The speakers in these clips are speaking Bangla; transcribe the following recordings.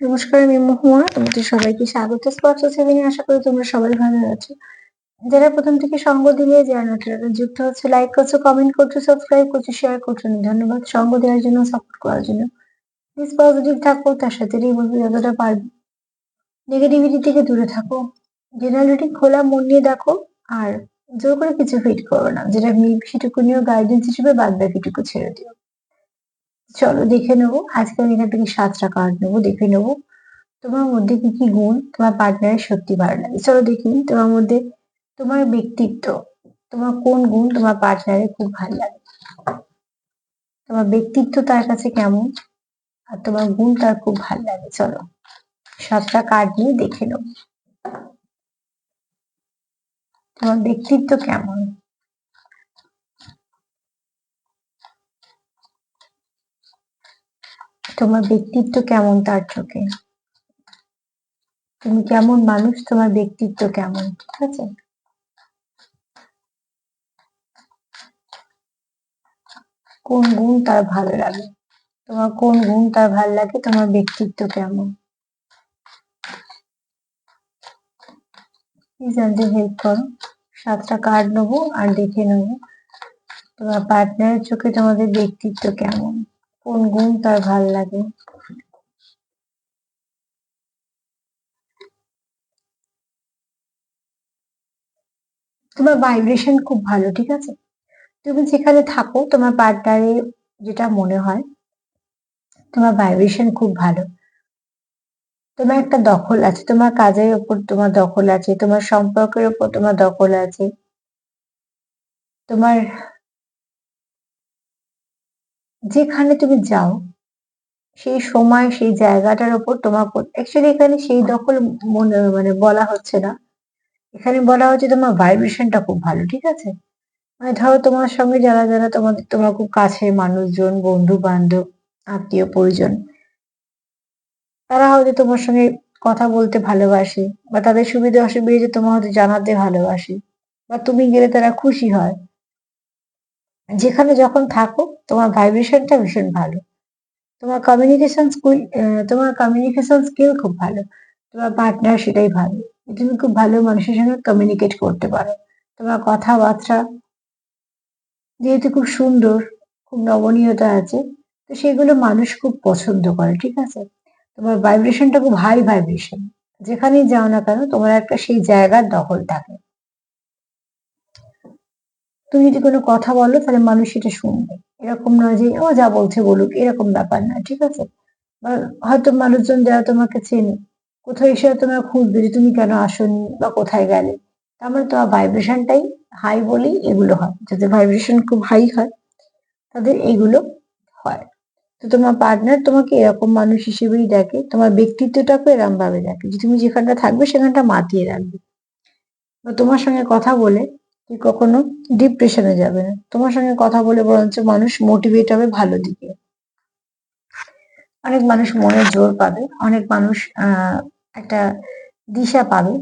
নমস্কার, আমি মহুয়া। তোমাদের সবাইকে স্বাগত। স্পর্শ সেভেনে আশা করি তোমরা সবাই ভালো আছো। যারা প্রথম থেকে সঙ্গ দিলে, যারা যুক্ত হচ্ছে লাইক করছ কমেন্ট করছ সাবস্ক্রাইব করছ শেয়ার করছ ধন্যবাদ। সঙ্গ দেওয়ার জন্য সাপোর্ট করার জন্য। প্লিজ পজিটিভ থাকো, তার সাথে বলব, যতটা পারবে নেগেটিভিটি থেকে দূরে থাকো। জেনারেলিটি খোলা, মন নিয়ে দেখো, আর জোর করে কিছু ফিট করো না। যেটা সেটুকু নিয়েও গাইডেন্স হিসেবে বাদ বাকিটুকু ছেড়ে দিও। চলো দেখে নেব। আজকে আমি এখান থেকে সাতটা কার্ড নেব, দেখে নেব। তোমার মধ্যে কি কি গুণ? তোমার পার্টনারের সত্যি ভালো লাগে চলো দেখি, তোমার মধ্যে তোমার ব্যক্তিত্ব, তোমার কোন গুণ তোমার পার্টনারের খুব ভালো লাগে? তোমার ব্যক্তিত্ব তার কাছে কেমন? আর তোমার গুণ তার খুব ভালো লাগে? চলো, সাতটা কার্ড নিয়ে দেখে নেব। তোমার ব্যক্তিত্ব কেমন? তোমার ব্যক্তিত্ব কেমন তার চোখে? তুমি কেমন মানুষ, তোমার ব্যক্তিত্ব কেমন? ঠিক আছে? কোন গুণ তার ভালো লাগে? তোমার কোন গুণ তার ভালো লাগে? তোমার ব্যক্তিত্ব কেমন? জানতে হেল্প করো। সাতটা কার্ড নেব আর দেখে নেব। তোমার পার্টনারের চোখে তোমাদের ব্যক্তিত্ব কেমন? কোন গুণ তার ভালো লাগে? তোমার ভাইব্রেশন খুব ভালো, ঠিক আছে? তুমি যেখানে থাকো, তোমার পার্টনারে যেটা মনে হয়, তোমার ভাইব্রেশন খুব ভালো। তোমার একটা দখল আছে, তোমার কাজের ওপর তোমার দখল আছে, তোমার সম্পর্কের ওপর তোমার দখল আছে। তোমার যেখানে তুমি যাও, সেই সময়, সেই জায়গাটার ওপর তোমার অ্যাকচুয়ালি এখানে সেই দখল মনে মানে বলা হচ্ছে না। এখানে বলা হচ্ছে তোমার ভাইব্রেশনটা খুব ভালো, ঠিক আছে? মানে ধরো তোমার সঙ্গে যারা যারা তোমাদের তোমার খুব কাছে মানুষজন বন্ধু বান্ধব আত্মীয় পরিজন, তারা হয়তো তোমার সঙ্গে কথা বলতে ভালোবাসে, বা তাদের সুবিধা অসুবিধা তোমার হয়তো জানাতে ভালোবাসে, বা তুমি গেলে তারা খুশি হয়। যেখানে যখন থাকো তোমার ভাইব্রেশনটা ভীষণ ভালো। তোমার কমিউনিকেশন স্কিল তোমার কমিউনিকেশন স্কিল খুব ভালো। তোমার পার্টনার সেটাই ভালো। তুমি খুব ভালো মানুষের সঙ্গে কমিউনিকেট করতে পারো। তোমার কথাবার্তা যেহেতু খুব সুন্দর, খুব নমনীয়তা আছে, তো সেগুলো মানুষ খুব পছন্দ করে, ঠিক আছে? তোমার ভাইব্রেশনটা খুব হাই ভাইব্রেশন যেখানেই যাও না কেন, তোমার একটা সেই জায়গার দখল থাকে। তুমি যদি কোনো কথা বলো, তাহলে মানুষ সেটা শুনবে। এরকম নয় যে, ও যা বলছে বলুক। এরকম ব্যাপার না, ঠিক আছে? বা হয়তো মানুষজন যারা তোমাকে চেনে, কোথাও এসে তোমার খুঁজবে যে, তুমি কেন আসনি বা কোথায় গেলে? তার মানে তোমার ভাইব্রেশনটাই হাই বলেই এগুলো হয়। যাদের ভাইব্রেশন খুব হাই হয়, তাদের এগুলো হয়। তো তোমার পার্টনার তোমাকে এরকম মানুষ হিসেবেই দেখে, তোমার ব্যক্তিত্বটাকে এরকম ভাবে দেখে যে, তুমি যেখানটা থাকবে সেখানটা মাতিয়ে রাখবে। বা তোমার সঙ্গে কথা বলে তুই কখনো? ডিপ্রেশনে যাবে না। তোমার সঙ্গে কথা বলে বরঞ্চ মানুষ মোটিভেট হবে ভালো দিকে। অনেক মানুষ মনে জোর পাবে, অনেক মানুষ একটা দিশা পাবে।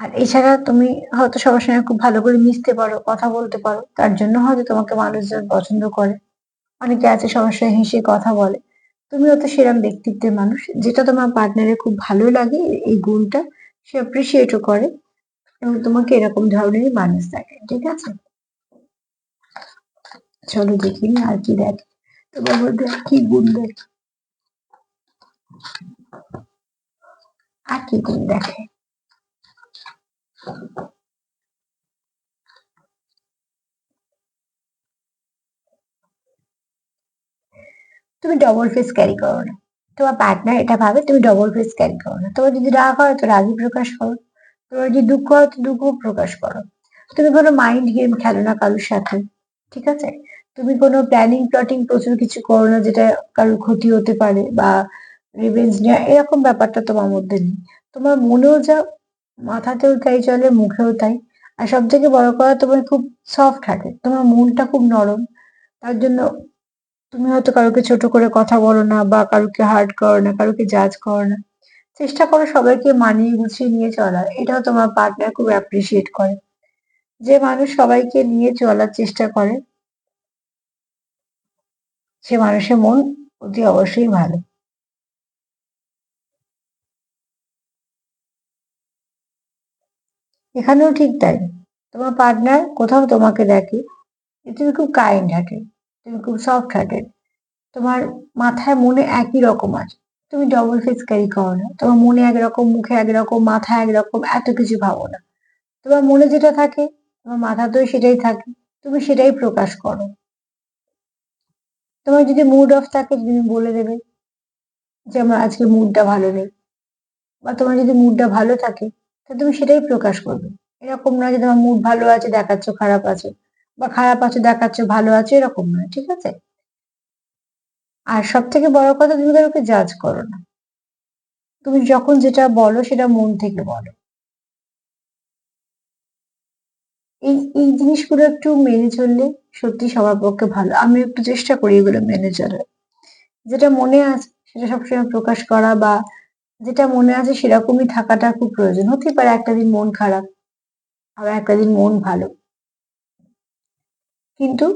আর এছাড়া তুমি হয়তো সবার সঙ্গে খুব ভালো করে মিশতে পারো, কথা বলতে পারো, তার জন্য হয়তো তোমাকে মানুষজন পছন্দ করে। অনেকে আছে সবার সঙ্গে হেসে কথা বলে। তুমি হয়তো সেরকম ব্যক্তিত্বের মানুষ, যেটা তোমার পার্টনারের খুব ভালো লাগে, এই গুণটা, সে অ্যাপ্রিসিয়েটও করে। এবং তোমাকে এরকম ধরনেরই মানুষ থাকে ঠিক আছে? চলো দেখি আর কি দেখ। তোমার মধ্যে কি গুণ দেখ? আর কি গুণ দেখে? তুমি ডবল ফেস ক্যারি করো না। তোমার পার্টনার এটা ভাবে, তুমি ডবল ফেস ক্যারি করো না। তোমার যদি রাগ হয়, তো রাগই প্রকাশ করো। তোমার যদি দুঃখ হয় দুঃখ প্রকাশ করো। তুমি কোনো মাইন্ড গেম খেলো না কারোর সাথে, ঠিক আছে? তুমি কোনো প্ল্যানিং প্লটিং প্রচুর কিছু করো না যেটা কারোর ক্ষতি হতে পারে বা রিভেঞ্জ নেওয়া, এরকম ব্যাপারটা তোমার মধ্যে নেই। তোমার মনেও যা, মাথাতেও তাই চলে, মুখেও তাই। আর সব থেকে বড় কথা, তোমার খুব সফট থাকে। তোমার মনটা খুব নরম। তার জন্য তুমি হয়তো কারোকে ছোট করে কথা বলো না বা কারোকে হার্ট করো না, কারোকে জাজ করো না। চেষ্টা করো সবাইকে মানিয়ে গুছিয়ে নিয়ে চলার। এটাও তোমার পার্টনার খুব অ্যাপ্রিসিয়েট করে। যে মানুষ সবাইকে নিয়ে চলার চেষ্টা করে, সে মানুষের মন অতি অবশ্যই ভালো। এখানেও ঠিক তাই। তোমার পার্টনার কোথাও তোমাকে দেখে তুমি খুব কাইন্ড হার্টেড তুমি খুব সফট হার্টেড তোমার মাথায় মনে একই রকম আছে তুমি ডবল ফেস ক্যারি করো না। তোমার মনে একরকম, মুখে একরকম, মাথায় একরকম, এত কিছু ভাবো না। তোমার মনে যেটা থাকে, তোমার মাথা মাথাতেও সেটাই থাকে, তুমি সেটাই প্রকাশ করো। তোমার যদি মুড অফ থাকে তুমি বলে দেবে যে, আমার আজকে মুডটা ভালো নেই। বা তোমার যদি মুডটা ভালো থাকে, তা তুমি সেটাই প্রকাশ করবে। এরকম নয় যে, তোমার মুড ভালো আছে, দেখাচ্ছ, খারাপ আছে। বা, খারাপ আছে, দেখাচ্ছ, ভালো আছে, এরকম নয়, ঠিক আছে? আর সব থেকে বড় কথা, তুমি কাউকে জাজ করো না। তুমি যখন যেটা বলো, সেটা মন থেকে বলো। এই এই জিনিসগুলো একটু মেনে চললে সত্যি সবার পক্ষে ভালো। আমি একটু চেষ্টা করি এগুলো মেনে চলার। যেটা মনে আছে, সেটা সবসময় প্রকাশ করা বা যেটা মনে আছে, সেরকমই থাকাটা খুব প্রয়োজন। হতে পারে একটা দিন মন খারাপ, আবার একটা দিন মন ভালো। কিন্তু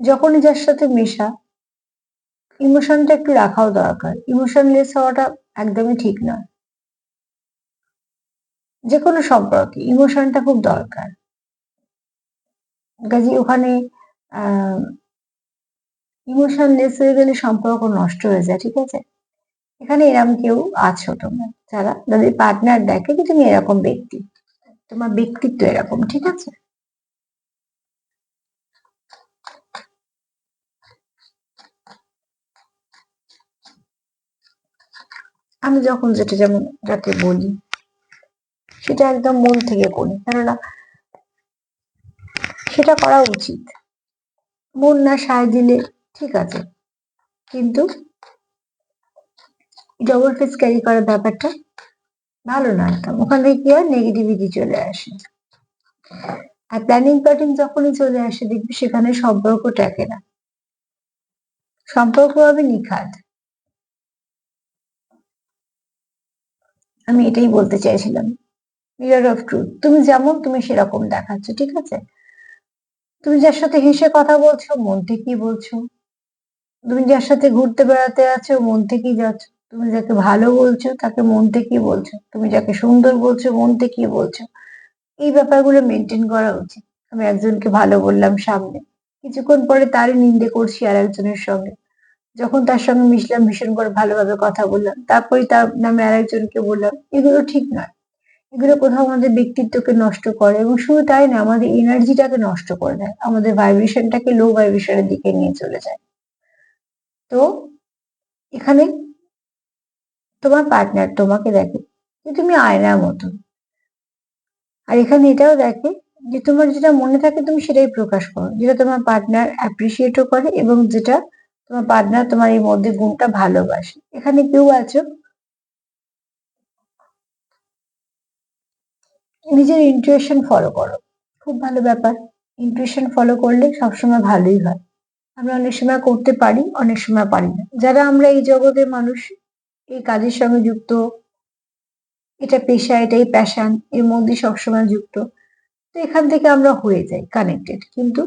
যখনই যার সাথে মেশা ইমোশনটা একটু রাখাও দরকার। ইমোশনলেস হওয়াটা একদমই ঠিক নয়। যে কোনো সম্পর্কে ইমোশনটা খুব দরকার। কাজে ওখানে ইমোশনলেস হয়ে গেলে সম্পর্ক নষ্ট হয়ে যায়, ঠিক আছে? এখানে এরকম কেউ আছো তোমরা, যারা, যাদের পার্টনার দেখে যে তুমি এরকম ব্যক্তি, তোমার ব্যক্তিত্ব এরকম, ঠিক আছে? আমি যখন যেটা যেমন যাকে বলি, সেটা একদম মন থেকে করি কেননা সেটা করা উচিত। মন না সায় দিলে ঠিক আছে। কিন্তু ডবল ফেস ক্যারি করার ব্যাপারটা ভালো না একদম। ওখান কি হয়? নেগেটিভিটি চলে আসে। আর প্ল্যানিং প্যাটিং যখনই চলে আসে, দেখবি সেখানে সম্পর্ক টেকে না। সম্পর্ক হবে নিখাত। আমি এটাই বলতে চাইছিলাম। মিরর অফ ট্রুথ তুমি যেমন তুমি সেরকম দেখাচ্ছ, ঠিক আছে? তুমি যার সাথে হেসে কথা বলছো, মন থেকেই বলছো। তুমি যার সাথে ঘুরতে বেড়াতে আছো, মন থেকেই যাচ্ছ। তুমি যাকে ভালো বলছো, তাকে মন থেকেই বলছো। তুমি যাকে সুন্দর বলছো, মন থেকেই বলছো। এই ব্যাপারগুলো মেনটেন করা উচিত। আমি একজনকে ভালো বললাম সামনে। কিছুক্ষণ পরে তারই নিন্দে করছি আর একজনের সঙ্গে। যখন তার সঙ্গে মিশলাম, ভীষণ করে ভালোভাবে কথা বললাম। তারপরে তার নামে আরেকজনকে বললাম, এগুলো ঠিক নয়। এগুলো কোথাও আমাদের ব্যক্তিত্বকে নষ্ট করে এবং শুধু তাই না, আমাদের এনার্জিটাকে নষ্ট করে দেয়। আমাদের ভাইব্রেশনটাকে লো ভাইব্রেশনের দিকে নিয়ে চলে যায়। তো এখানে তোমার পার্টনার তোমাকে দেখে যে তুমি আয়নার মতো আর এখানে এটাও দেখে যে তোমার যেটা মনে থাকে তুমি সেটাই প্রকাশ করো। যেটা তোমার পার্টনার অ্যাপ্রিসিয়েটও করে এবং যেটা তোমার পার্টনার তোমার এই মধ্যে গুণটা ভালোবাসে। এখানে কেউ আছো? নিজের ইন্টুইশন ফলো করো। খুব ভালো ব্যাপার। ইন্টুইশন ফলো করলে সবসময় ভালোই হয়। আমরা অনেক সময় করতে পারি, অনেক সময় পারি না। যারা আমরা এই জগতের মানুষ, এই কাজের সঙ্গে যুক্ত, এটা পেশা, এটাই প্যাশান এর মধ্যে সবসময় যুক্ত। তো এখান থেকে আমরা হয়ে যাই কানেক্টেড কিন্তু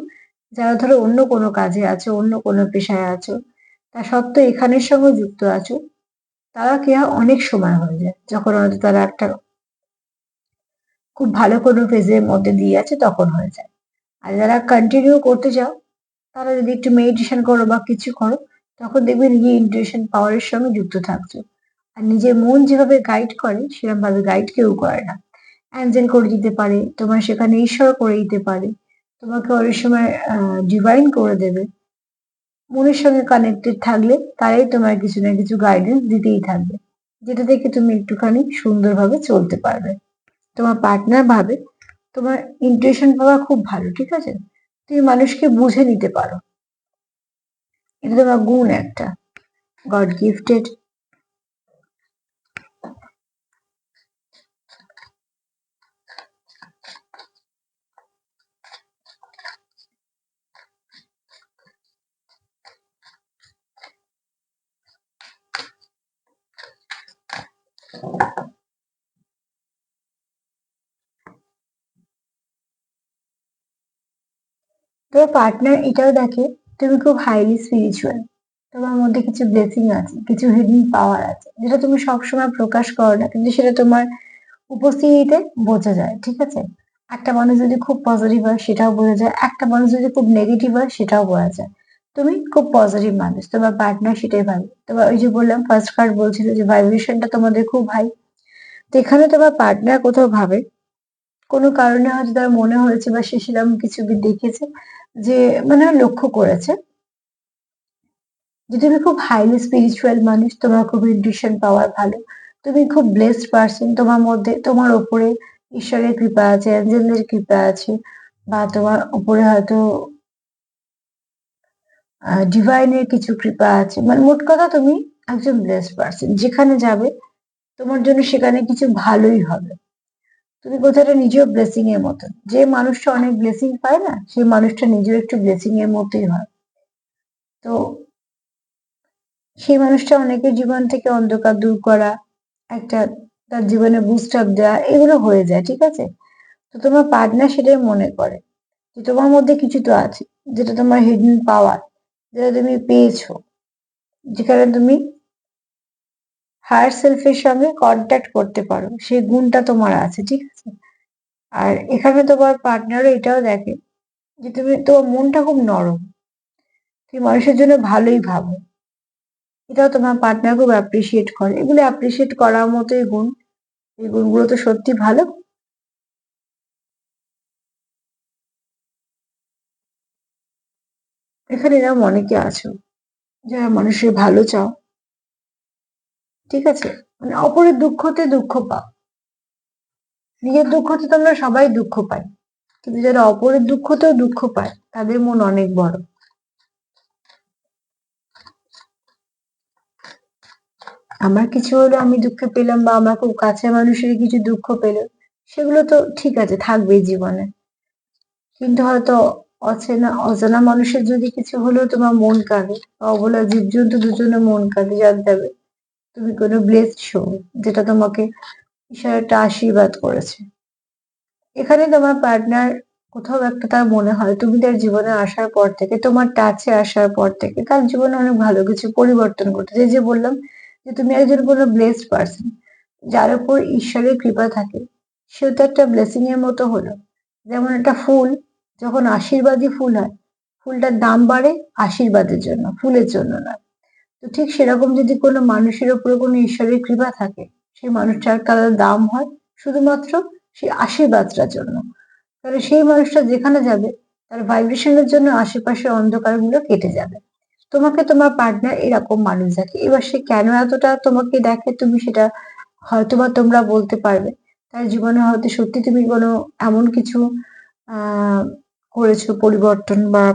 যারা ধরো অন্য কোনো কাজে আছো, অন্য কোনো পেশায় আছো, তা সত্ত্বেও এখানের সঙ্গে যুক্ত আছো, তারা কি অনেক সময় হয়ে যায়। যখন হয়তো তারা একটা খুব ভালো কোনো ফেজের মধ্যে দিয়ে আছে, তখন হয়ে যায়। আর যারা কন্টিনিউ করতে চাও, তারা যদি একটু মেডিটেশন করো বা কিছু করো, তখন দেখবে নিজের ইন্টুইশন পাওয়ারের সঙ্গে যুক্ত থাকছো। আর নিজের মন যেভাবে গাইড করে সেরকম ভাবে গাইড কেউ করে না। অ্যাঞ্জেল করে দিতে পারে, তোমার সেখানে ঈশ্বর করে দিতে পারে। তোমাকে অনেক সময় ডিভাইন করে দেবে। মনের সঙ্গে কানেক্টেড থাকলে তারাই তোমার কিছু না কিছু গাইডেন্স দিতেই থাকবে, যেটা থেকে তুমি একটুখানি সুন্দরভাবে চলতে পারবে। তোমার পার্টনার ভাবে তোমার ইন্টুইশন পাওয়া খুব ভালো, ঠিক আছে? তুমি মানুষকে বুঝে নিতে পারো। এটা তোমার গুণ একটা। গড গিফটেড তোর পার্টনার এটাও দেখে, তুমি খুব হাইলি স্পিরিচুয়াল তোমার মধ্যে কিছু ব্লেসিং আছে, কিছু হিডেন পাওয়ার আছে, যেটা তুমি সবসময় প্রকাশ করো না, কিন্তু সেটা তোমার উপস্থিতিতে বোঝা যায়, ঠিক আছে? একটা মানুষ যদি খুব পজিটিভ হয়, সেটাও বোঝা যায়, একটা মানুষ যদি খুব নেগেটিভ হয়, সেটাও বোঝা যায়। তুমি খুব পজিটিভ মানুষ, তোমার পার্টনার সেটাই ভালো। তোমার ওই যে বললাম ফার্স্ট কার্ড বলছিল যে ভাইব্রেশনটা তোমাদের খুব হাই তো এখানে তোমার পার্টনার কোথাও ভাবে। কোনো কারণে হয়তো তার মনে হয়েছে বা সে সেরকম কিছু দেখেছে যে মানে লক্ষ্য করেছে। যে তুমি খুব হাইলি স্পিরিচুয়াল মানুষ, তোমার খুব ইন্টিউশন পাওয়ার ভালো। তুমি খুব ব্লেসড পার্সন তোমার মধ্যে, তোমার ওপরে ঈশ্বরের কৃপা আছে অ্যাঞ্জেলদের কৃপা আছে, বা তোমার উপরে হয়তো ডিভাইনের কিছু কৃপা আছে। মানে মোট কথা তুমি একজন ব্লেস পার্সন যেখানে যাবে তোমার জন্য সেখানে কিছু ভালোই হবে। তুমি কোথাটা নিজেও ব্লেসিং এর মতন। যে মানুষটা অনেক ব্লেসিং পায় না সেই মানুষটা নিজেও একটু ব্লেসিং এর মতোই হয়। তো সেই মানুষটা অনেকের জীবন থেকে অন্ধকার দূর করা, একটা তার জীবনে বুস্ট আপ দেওয়া এগুলো হয়ে যায়, ঠিক আছে? তো তোমার পার্টনার সেটাই মনে করে যে তোমার মধ্যে কিছু তো আছে, যেটা তোমার হিডেন পাওয়ার যেটা তুমি পেয়েছ, যেখানে তুমি হায়ার সেলফের সঙ্গে কন্ট্যাক্ট করতে পারো, সেই গুণটা তোমার আছে, ঠিক আছে? আর এখানে তোমার পার্টনারও এটাও দেখে যে তুমি, তোমার মনটা খুব নরম। তুমি মানুষের জন্য ভালোই ভাবো। এটাও তোমার পার্টনার খুব অ্যাপ্রিসিয়েট করে। এগুলো অ্যাপ্রিসিয়েট করার মতোই গুণ। এই গুণগুলো তো সত্যি ভালো। এখানে এরকম অনেকে আছো যারা মানুষের ভালো চাও। ঠিক আছে? মানে অপরের দুঃখতে দুঃখ পাও। নিজের দুঃখতে তো আমরা সবাই দুঃখ পাই কিন্তু যারা অপরের দুঃখতেও দুঃখ পায়, তাদের মন অনেক বড়। আমার কিছু হলো আমি দুঃখ পেলাম বা আমার খুব কাছের মানুষের কিছু দুঃখ পেল, সেগুলো তো ঠিক আছে, থাকবেই জীবনে। কিন্তু হয়তো অচেনা, অজানা মানুষের যদি কিছু হলেও তোমার মন কাঁদে, অবলা জীবজন্তু দুজনে মন কাঁদে জানতে হবে তুমি কোনো ব্লেসড শো যেটা তোমাকে ঈশ্বর একটা আশীর্বাদ করেছে। এখানে তোমার পার্টনার কোথাও একটা তার মনে হয়, তুমি তার জীবনে আসার পর থেকে, তোমার টাচে আসার পর থেকে, তার জীবনে অনেক ভালো কিছু পরিবর্তন ঘটেছে। যে বললাম যে তুমি একজন কোনো ব্লেসড পার্সন যার উপর ঈশ্বরের কৃপা থাকে, সেও তো একটা ব্লেসিং এর মতো হলো। যেমন একটা ফুল যখন আশীর্বাদী ফুল হয়, ফুলটার দাম বাড়ে আশীর্বাদের জন্য, ফুলের জন্য না তো ঠিক সেরকম যদি কোনো মানুষের উপরে কোনো ঈশ্বরের কৃপা থাকে, সেই মানুষটার তার দাম হয় শুধুমাত্র সেই আশীর্বাদটার জন্য। তাহলে সেই মানুষটা যেখানে যাবে, তার ভাইব্রেশনের জন্য আশেপাশের অন্ধকারগুলো কেটে যাবে। তোমাকে তোমার পার্টনার এরকম মানুষ দেখে। এবার সে কেন এতটা তোমাকে দেখে, তুমি সেটা হয়তোবা তোমরা বলতে পারবে। তার জীবনে হয়তো সত্যি তুমি কোনো এমন কিছু, আহ করেছ পরিবর্তন বা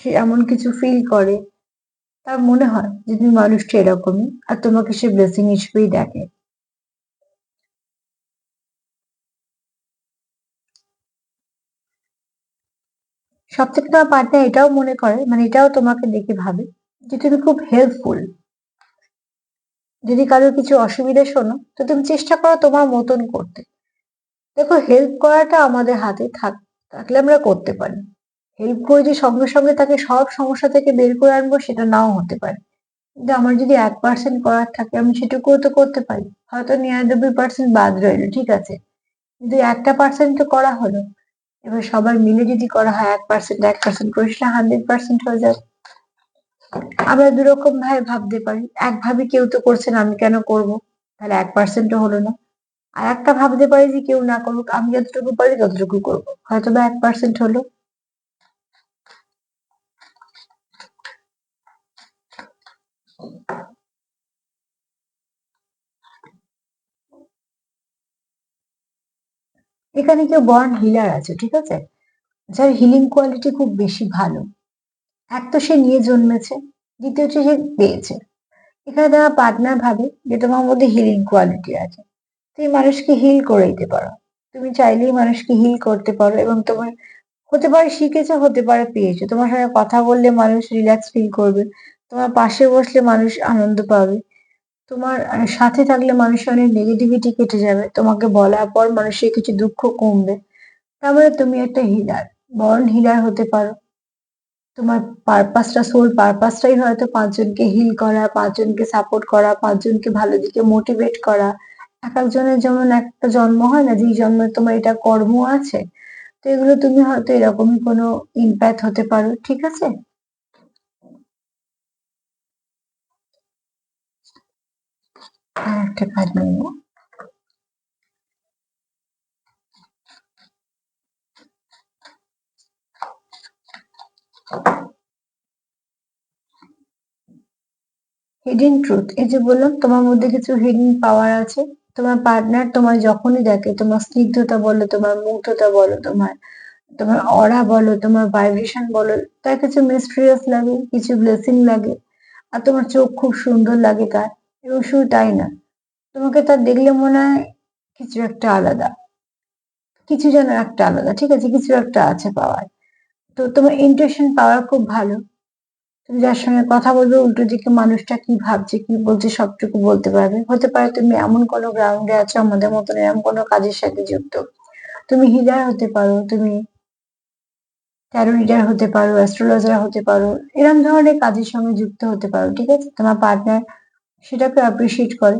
সে এমন কিছু ফিল করে, তার মনে হয় যে তুমি মানুষটা এরকমই আর তোমাকে সে ব্লেসিং হিসেবেই দেখে। সব থেকে তোমার পার্টনার এটাও মনে করে মানে এটাও তোমাকে দেখে ভাবে যে তুমি খুব হেল্পফুল যদি কারোর কিছু অসুবিধা শোনো, তো তুমি চেষ্টা করো তোমার মতন করতে। দেখো হেল্প করাটা আমাদের হাতে থাক থাকলে আমরা করতে পারি। হেল্প করে যে সঙ্গে সঙ্গে তাকে সব সমস্যা থেকে বের করে আনব সেটা নাও হতে পারে। কিন্তু আমার যদি এক পার্সেন্ট করার থাকে, আমি সেটুকুও তো করতে পারি। হয়তো নিরানব্বই পার্সেন্ট বাদ রইল, ঠিক আছে? কিন্তু একটা পার্সেন্ট তো করা হলো। এবার সবার মিলে যদি করা হয়, এক পার্সেন্ট এক পার্সেন্ট করে, সেটা হান্ড্রেড পার্সেন্ট হয়ে যায়। আমরা দুরকম ভাবে ভাবতে পারি। এক ভাবে কেউ তো করছেন আমি কেন করব? তাহলে এক পার্সেন্টও হলো না। আর একটা ভাবতে পারি যে কেউ না করুক, আমি যতটুকু পারি ততটুকু করব। হয়তো বা এক পার্সেন্ট হলো। এখানে কেউ বর্ন হিলার আছে, ঠিক আছে? যার হিলিং কোয়ালিটি খুব বেশি ভালো। এক তো সে নিয়ে জন্মেছে, দ্বিতীয় সে পেয়েছে। এখানে তোমার পার্টনার ভাবে যে তোমার মধ্যে হিলিং কোয়ালিটি আছে। তুমি মানুষকে হিল করে দিতে পারো। তুমি চাইলেই মানুষকে হিল করতে পারো এবং তোমার হতে পারে শিখেছো, হতে পারে পেয়েছ। তোমার সঙ্গে কথা বললে মানুষ রিল্যাক্স ফিল করবে। তোমার পাশে বসলে মানুষ আনন্দ পাবে। তোমার সাথে থাকলে মানুষের অনেক নেগেটিভিটি কেটে যাবে। তোমাকে বলার পর মানুষের কিছু দুঃখ কমবে। তারপরে তুমি একটা হিলার বর্ন হিলার হতে পারো। তোমার পারপাসটা সোল পারপাসটাই হয়তো পাঁচজনকে হিল করা, পাঁচজনকে সাপোর্ট করা, পাঁচজনকে ভালো দিকে মোটিভেট করা। এক একজনের যেমন একটা জন্ম হয় না, যেই জন্মে তোমার এটা কর্ম আছে, তো এগুলো তুমি হয়তো এরকমই কোনো ইম্প্যাক্ট হতে পারো, ঠিক আছে? একটা ট্রুথ এই যে বললাম তোমার মধ্যে কিছু হিডেন পাওয়ার আছে তোমার পার্টনার তোমার যখনই দেখে, তোমার স্নিগ্ধতা বলো, তোমার মুগ্ধতা বলো, তোমার তোমার অরা বলো, তোমার ভাইব্রেশন বলো, তার কিছু মিস্ট্রিয়াস লাগে, কিছু ব্লেসিং লাগে, আর তোমার চোখ খুব সুন্দর লাগে তার, এবং শুধু তাই না, তোমাকে তার দেখলে মনে হয় কিছু একটা আলাদা, কিছু যেন একটা আলাদা, ঠিক আছে, কিছু একটা আছে পাওয়ার, তো তোমার ইন্টারেশন পাওয়ার খুব ভালো তুমি যার সঙ্গে কথা বলবে, উল্টো দিকে মানুষটা কি ভাবছে, কি বলছে, সবটুকু বলতে পারবে। হতে পারে তুমি এমন কোনো গ্রাউন্ডে আছো, আমাদের মতন এরকম কোনো কাজের সাথে যুক্ত। তুমি হিলার হতে পারো, তুমি ট্যারো রিডার হতে পারো অ্যাস্ট্রোলজার হতে পারো এরকম ধরনের কাজের সঙ্গে যুক্ত হতে পারো, ঠিক আছে? তোমার পার্টনার সেটাকে অ্যাপ্রিসিয়েট করে।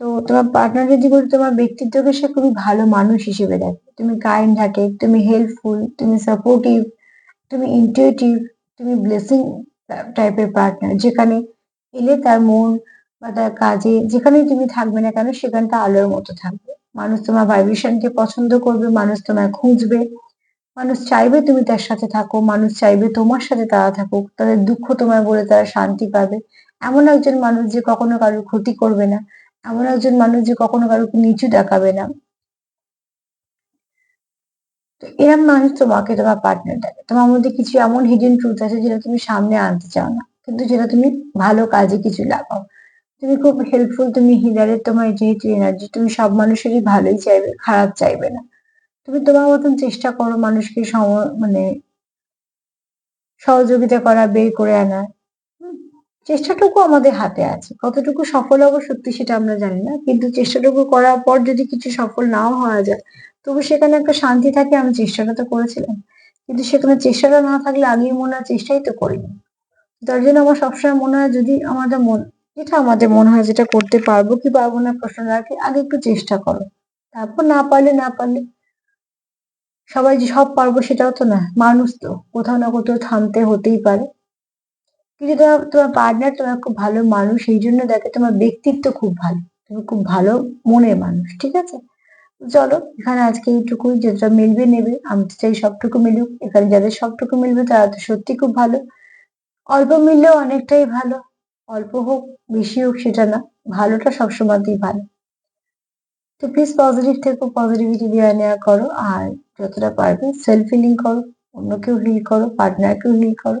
তো তোমার পার্টনার যদি বলি, তোমার ব্যক্তিত্বকে সে খুবই ভালো মানুষ হিসেবে দেখে। তুমি কাইন্ড থাকে, তুমি হেল্পফুল তুমি সাপোর্টিভ তুমি ইন্টুইটিভ তুমি ব্লেসিং টাইপের পার্টনার যেখানে এলে তার মন বা তার কাজে যেখানেই তুমি থাকবে না কেন, সেখানটা আলোর মতো থাকবে। মানুষ তোমার ভাইব্রেশনকে পছন্দ করবে, মানুষ তোমায় খুঁজবে, মানুষ চাইবে তুমি তার সাথে থাকো, মানুষ চাইবে তোমার সাথে তারা থাকুক, তাদের দুঃখ তোমায় বলে তারা শান্তি পাবে। এমন একজন মানুষ যে কখনো কারোর ক্ষতি করবে না, এমন একজন মানুষ যে কখনো কারোকে নিচু দেখাবে না। তো এরম মানুষ তোমাকে তোমার পার্টনার দেখে তোমার মধ্যে কিছু এমন হিডেন ট্রুথ আছে যেটা তুমি সামনে আনতে চাও না। কিন্তু যেটা তুমি ভালো কাজে কিছু লাগাও। তুমি খুব হেল্পফুল তুমি হিলারের তোমার যেহেতু এনার্জি তুমি সব মানুষেরই ভালোই চাইবে, খারাপ চাইবে না। তুমি তোমার মতন চেষ্টা করো মানুষকে সম মানে সহযোগিতা করা, বের করে আনা চেষ্টাটুকু আমাদের হাতে আছে। কতটুকু সফল হব সত্যি সেটা আমরা জানি না, কিন্তু চেষ্টাটুকু করার পর যদি কিছু সফল নাও হওয়া যায়, তবু সেখানে একটা শান্তি থাকে, আমি চেষ্টাটা তো করেছিলাম। কিন্তু সেখানে চেষ্টাটা না থাকলে আগেই মনে হয় চেষ্টাই তো করিনি। তার জন্য আমার সবসময় মনে হয় যদি আমাদের মন, যেটা আমাদের মনে হয় যেটা করতে পারব কি পারব না প্রশ্ন রাখি, আগে একটু চেষ্টা করো। তারপর না পারলে না পারলে সবাই যে সব পারব সেটাও তো না, মানুষ তো, কোথাও না কোথাও থামতে হতেই পারে। কিন্তু তোমার তোমার পার্টনার তোমার খুব ভালো মানুষ, সেই জন্য দেখে তোমার ব্যক্তিত্ব খুব ভালো। তুমি খুব ভালো মনের মানুষ, ঠিক আছে? চলো, এখানে আজকে এইটুকুই যেটা মিলবে নেবে, আমি তো চাই সবটুকু মিলুক। এখানে যাদের সবটুকু মিলবে, তারা তো সত্যি খুব ভালো। অল্প মিললেও অনেকটাই ভালো। অল্প হোক, বেশি হোক, সেটা না। ভালোটা সবসময়তেই ভালো। তো প্লিজ পজিটিভ থেকো পজিটিভিটি দেওয়া নেওয়া করো। আর যতটা পারবে সেলফ হিলিং করো। অন্যকেও হিল করো পার্টনারকেও হিল করো।